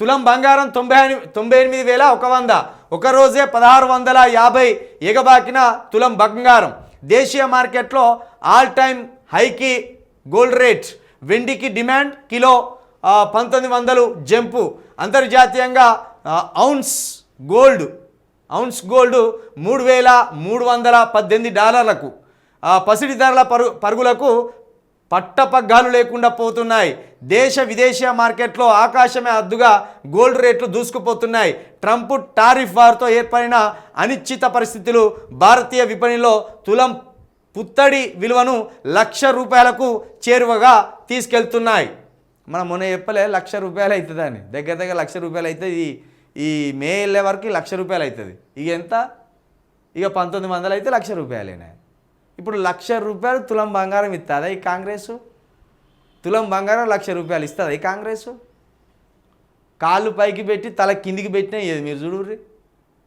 తులం బంగారం తొంభై తొంభై ఎనిమిది వేల ఒక వంద. ఒక రోజే పదహారు వందల యాభై ఎగబాకిన తులం బంగారం. దేశీయ మార్కెట్లో ఆల్ టైమ్ హైకి గోల్డ్ రేట్. వెండికి డిమాండ్ కిలో పంతొమ్మిది వందలు జంపు. అంతర్జాతీయంగా ఔన్స్ గోల్డ్. ఔన్స్ గోల్డ్ మూడు వేల మూడు వందల పద్దెనిమిది డాలర్లకు. పసిడి ధరల పరు పరుగులకు పట్టపగ్గాలు లేకుండా పోతున్నాయి. దేశ విదేశీయ మార్కెట్లో ఆకాశమే అద్దుగా గోల్డ్ రేట్లు దూసుకుపోతున్నాయి. ట్రంప్ టారిఫ్ వారితో ఏర్పడిన అనిశ్చిత పరిస్థితులు భారతీయ విపణిలో తులం పుత్తడి విలువను లక్ష రూపాయలకు చేరువగా తీసుకెళ్తున్నాయి. మనం మొన్న చెప్పలే లక్ష రూపాయలు అవుతుందని. దగ్గర దగ్గర లక్ష రూపాయలు అవుతుంది. ఈ ఈ మే వెళ్ళే వరకు లక్ష రూపాయలు అవుతుంది. ఇక ఎంత? ఇక పంతొమ్మిది వందలు అయితే లక్ష రూపాయలేనా ఇప్పుడు లక్ష రూపాయలు తులం బంగారం ఇస్తుందా ఈ కాంగ్రెస్? తులం బంగారం లక్ష రూపాయలు ఇస్తుందా ఈ కాంగ్రెస్? కాళ్ళు పైకి పెట్టి తల కిందికి పెట్టినా ఏది? మీరు చూడుర్రి.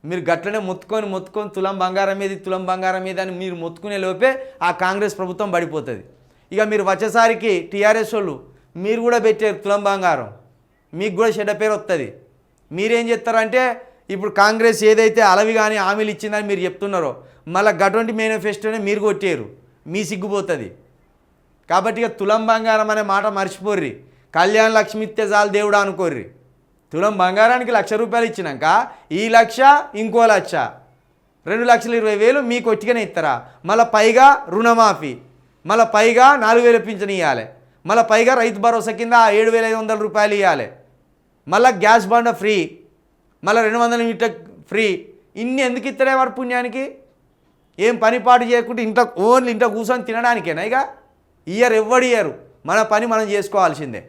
మీరు గట్లనే మొత్తుకొని మొత్తుకొని తులం బంగారం మీద తులం బంగారం మీద అని మీరు మొత్తుకునే లోపే ఆ కాంగ్రెస్ ప్రభుత్వం పడిపోతుంది. ఇక మీరు వచ్చేసరికి టీఆర్ఎస్ వాళ్ళు మీరు కూడా పెట్టారు తులం బంగారం. మీకు కూడా చెడ్డ పేరు వస్తుంది మీరేం చేస్తారంటే ఇప్పుడు కాంగ్రెస్ ఏదైతే అలవి కానీ హామీలు ఇచ్చిందని మీరు చెప్తున్నారో మళ్ళీ గటువంటి మేనిఫెస్టోనే మీరు కొట్టారు. మీ సిగ్గుపోతుంది. కాబట్టి ఇక తులం బంగారం అనే మాట మర్చిపోర్రి. కళ్యాణ లక్ష్మి ఇస్తే చాలు దేవుడు అనుకోర్రి. తులం బంగారానికి లక్ష రూపాయలు ఇచ్చినాక ఈ లక్ష ఇంకో లక్ష. రెండు లక్షల ఇరవై వేలు మీకు ఒట్టిగానే ఇస్తారా మళ్ళీ పైగా రుణమాఫీ. మళ్ళీ పైగా నాలుగు వేలు పింఛను ఇవ్వాలి మళ్ళీ పైగా రైతు భరోసా కింద ఏడు వేల ఐదు వందల రూపాయలు ఇవ్వాలి మళ్ళీ గ్యాస్ బండ ఫ్రీ. మళ్ళీ రెండు వందల యూనిట్ల ఫ్రీ. ఇన్ని ఎందుకు ఇస్తారే వాడు పుణ్యానికి? ఏం పని పాటు చేయకుండా ఇంట్లో ఓన్లీ ఇంట్లో కూర్చొని తినడానికేనా ఇక? ఇయర్ ఎవ్వడు ఇయ్యరు మన పని మనం చేసుకోవాల్సిందే.